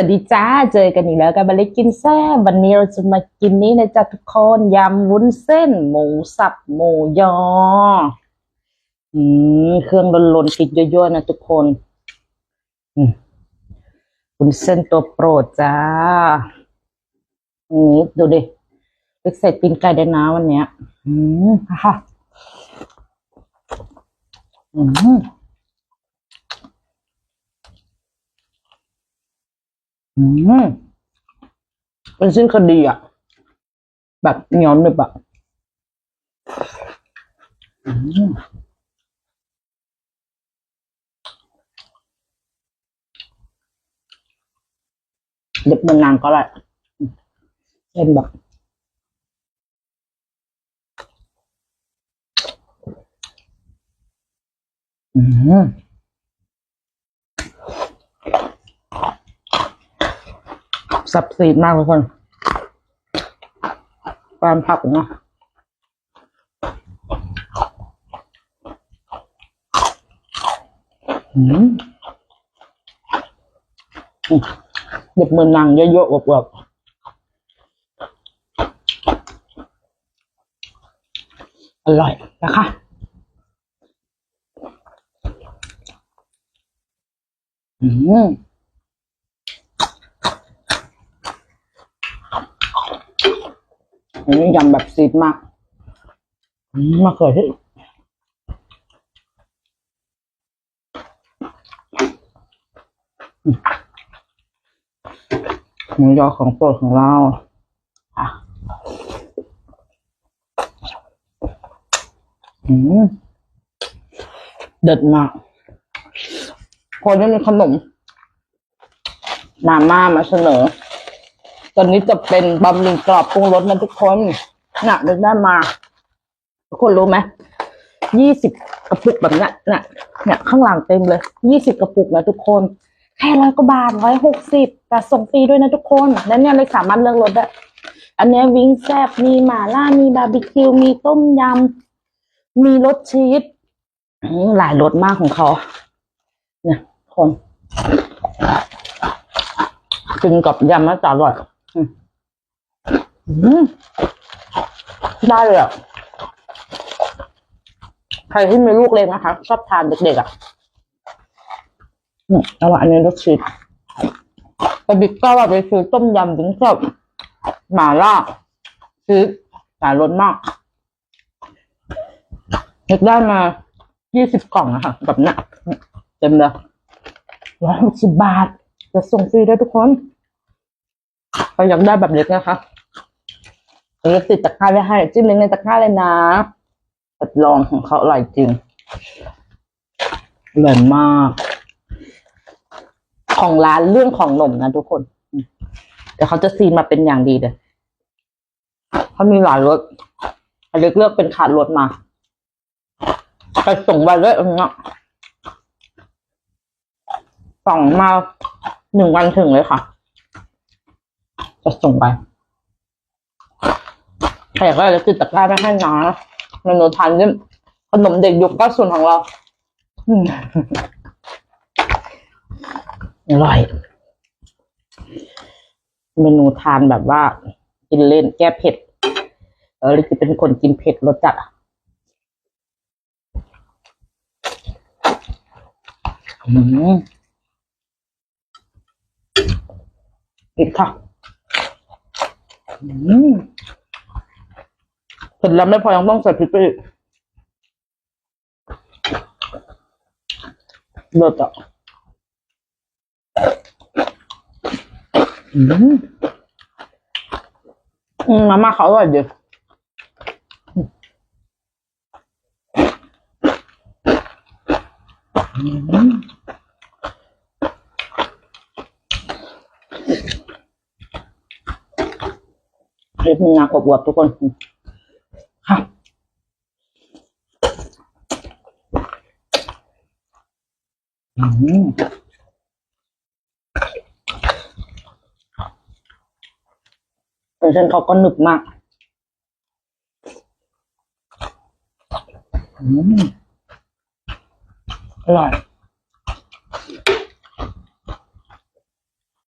สวัสดีจ้า เจอกันอีกแล้วกับบัลเล็กกินแซ่บวันนี้เราจะมากินนี่นะจ๊ะทุกคนยำวุ้นเส้น หมูสับหมูยอ อืมเครื่องล้นๆพริกเยอะๆนะทุกคน อืมวุ้นเส้นตัวโปรดจ้านี่ดูดิเล็กใส่ตีนไก่ได้นะวันเนี้ย อืมค่ะอืม อืมเป็นสิ้นคดีอะ แบบเหนียวหนึบอะเด็บมันนานก็ได้เส้นแบบอืม สับซีดมากทุกคนปานผักเนาะอืมเด็บมือนางเยอะๆอบๆอร่อยนะคะอืม อันนี้ยำแบบซีดมากมมะเขือเทศอืมหมูยอของโปรดของเราอะอืมเด็ดมากคนจะมีขนม มาม่ามาเสนอ ตอนนี้จะเป็นบะหมี่กรอบปรุงรสนะทุกคนน่ะนึกได้มา ทุกคนรู้ไหมยี่สิบกระปุกแบบนี้น่ะเนี่ยข้างหลังเต็มเลยยี่สิบกระปุกนะทุกคน แค่ร้อยกว่าบาทร้อยหกสิบแต่ส่งฟรีด้วยนะทุกคนแล้วเนี่ยเลยสามารถเลือกรสได้อันนี้วิงแซบมีหม่าล่ามีบาร์บีคิว มีต้มยำ มีรสชีสหลายรสมากของเขา เนี่ยคนกินกับยำน่าจะอร่อย ได้เลยอะ ใครที่มีลูกเล็กนะคะ ชอบทานเด็กๆอะอืมเอาละอันนี้รสชีสแต่บิ๊กก็ว่าไปซื้อต้มยำถึงชอบหมาล่าชีสหลายรสมากนึกได้มายี่สิบกล่องอะค่ะ แบบนี้เต็มเลยร้อยหกสิบบาท จะส่งฟรีได้ทุกคน ครอยากได้แบบเล็กนะคะเดี๋ยวจะติดตะกร้าไว้ให้จิ้มเลิงก์ในตะกร้าเลยนะทดลองของเขาอร่อยจริงอร่อยมาก ของร้านเรื่องของหนมนะทุกคนเดี๋ยวเขาจะซีนมาเป็นอย่างดีเลยเขามีหลายรสเล็กเลือกเป็นขาดรสมาไปส่งไปเลยอันเนี้ยส่งมาหนึ่งวันถึงเลยค่ะ จะส่งไปใครอยากได้จะติดตะกร้าไม่ให้นะเมนูทานนี่ขนมเด็กยุคก้าศูนของเราอร่อย เมนูทานแบบว่า กินเล่นแก้เผ็ด เออลิจะเป็นคนกินเผ็ดรสจัดอะอืมอีกค่ะ เผ็ดแล้วไม่พอยังต้องใส่พริกไปอีกเลิศอะอืมอืมมาม่าเขาอร่อยดีอืม เรียกมีงาอบวบทุกคนค่ะอืมเส้นเขาก็หนึบมากอืมอร่อย